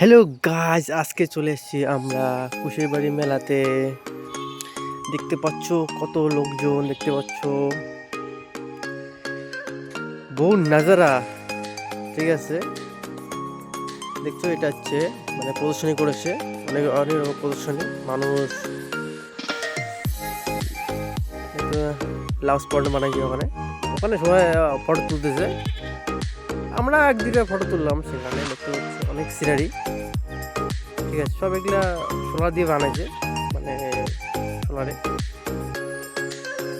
Hello guys আজকে চলে এসেছি আমরা কুশের বাড়ি মেলাতে। দেখতে পাচ্ছ কত লোকজন, দেখতে পাচ্ছ। বহু নাজারা, ঠিক আছে? দেখছ এটা হচ্ছে মানে প্রদর্শনী করেছে। অনেক অনেক প্রদর্শনী, মানুষ। লাভ স্পট বানাইছে ওখানে। ওখানে সবাই ফটো তুলতেছে। আমরা একদিকে ফটো তুললাম, সেখানে দেখতে পাচ্ছি। অনেক সিনারি। ঠিক আছে, সব এগুলা সোলার দিয়ে বানাইছে মানে সোলারে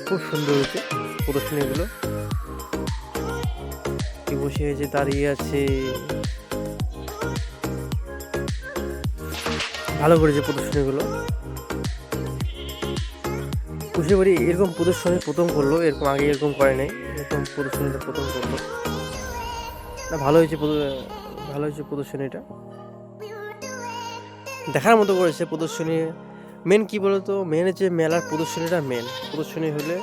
খুব সুন্দর হয়েছে প্রদর্শনীগুলো কি বসে হয়েছে দাঁড়িয়ে আছে। ভালো করেছে প্রদর্শনীগুলো কুশিবাড়ি এরকম প্রদর্শনী প্রথম করল, এরকম আগে এরকম করে নাই। এরকম প্রদর্শনীটা প্রথম করল। না, ভালো হয়েছে ভালো হয়েছে প্রদর্শনীটা দেখার মতো করেছে প্রদর্শনী। মেন কি বলতো? মেন হচ্ছে মেলার প্রদর্শনীটা মেন প্রদর্শনী হলে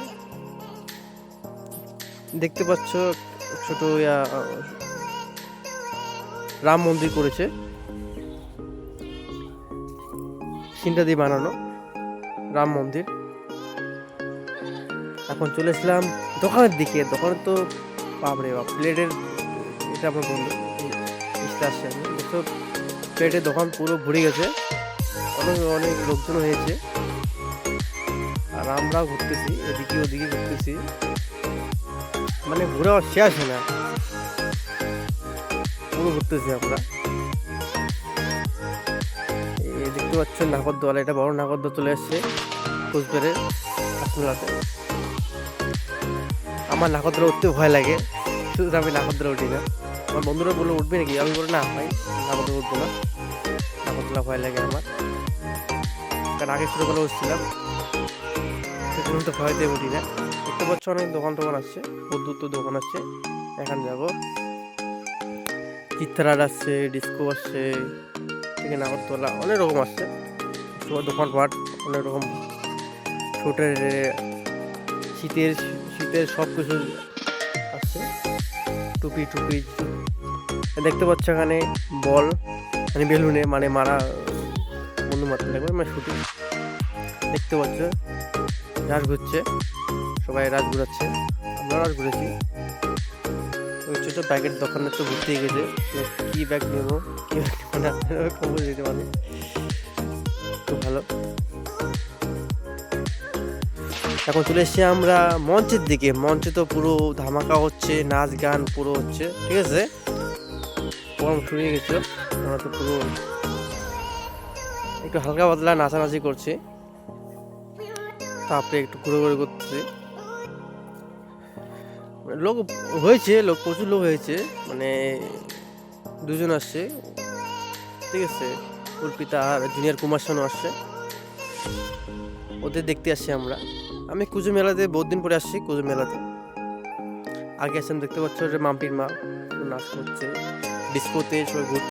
দেখতে পাচ্ছ ছোট রাম মন্দির করেছে। সিনটা দিয়ে বানানো, রাম মন্দির। এখন চলে এসলাম দোকানের দিকে। দোকানে তো বাপরে বাপ, প্লেটের এটা আমার বন্ধু। আসছে প্লেটের দোকান পুরো ভরে গেছে। অনেক অনেক লোকজন হয়েছে। আর আমরা ঘুরতেছি, এদিকে ওদিকে ঘুরতেছি। মানে ঘুরে শেষ না। পুরো ঘুরতেছি আমরা। দেখতে পাচ্ছেন নাগরদোয়ালা, এটা বড় নাগরদোয়া চলে এসছে কোচবিহারের আসমেলাতে আমার নাগরদোলা উঠতে ভয় লাগে। শুধু আমি নাগরদোলা উঠি না। আমার বন্ধুরা বলল উঠবে নাকি? আমি বলি, না ভাই নাগরদোলা উঠবো না। নাগরদোলা ভয় লাগে আমার। কারণ আগে ছোটোবেলা উঠছিলাম। সেজন্য তো ভয়তে উঠি না। দেখতে পাচ্ছ অনেক দোকান টোকান আসছে দূর দোকান আসছে এখানে যাব। চিত্রার আসছে ডিস্কো আসছে থেকে নাগরতলা অনেক রকম আসছে দোকান পাট, অনেক রকম। ছোটের শীতের শীতের সব কিছু আসছে টুপি টুপি দেখতে পাচ্ছ এখানে বল মানে বেলুনে মানে মারা বন্ধু মারতে লাগবে মানে শুটিং। দেখতে পাচ্ছ রাস ঘুরছে, সবাই রাজ ঘুরাচ্ছে আমরা রাস ঘুরেছি। ওই ছোটো ব্যাগের দোকানে তো ঘুরতে গেছে কি ব্যাগ নেব, কি ব্যাগ নেব না খবর দিতে পারে খুব ভালো। এখন চলে এসেছি আমরা মঞ্চের দিকে। মঞ্চে তো পুরো ধামাকা হচ্ছে, নাচ গান পুরো হচ্ছে, ঠিক আছে? প্রোগ্রাম শুরু হয়ে গেছিল আমরা তো পুরো একটু হালকা পাতলা নাচানাচি করছি। তারপরে একটু ঘুরে ঘুরে করতেছি লোক হয়েছে, লোক, প্রচুর লোক হয়েছে। মানে দুজন আসছে। ঠিক আছে, অর্পিতা আর জুনিয়র কুমার শানু আসছে। ওদের দেখতে আসছি আমরা। আমি কুজো মেলাতে বহুত দিন পরে আসছি, কুজো মেলাতে। আগে আসছেন দেখতে পাচ্ছ মাম্পির মা, নাচ করছে। ডিস্কোতে সবাই ঘুরতে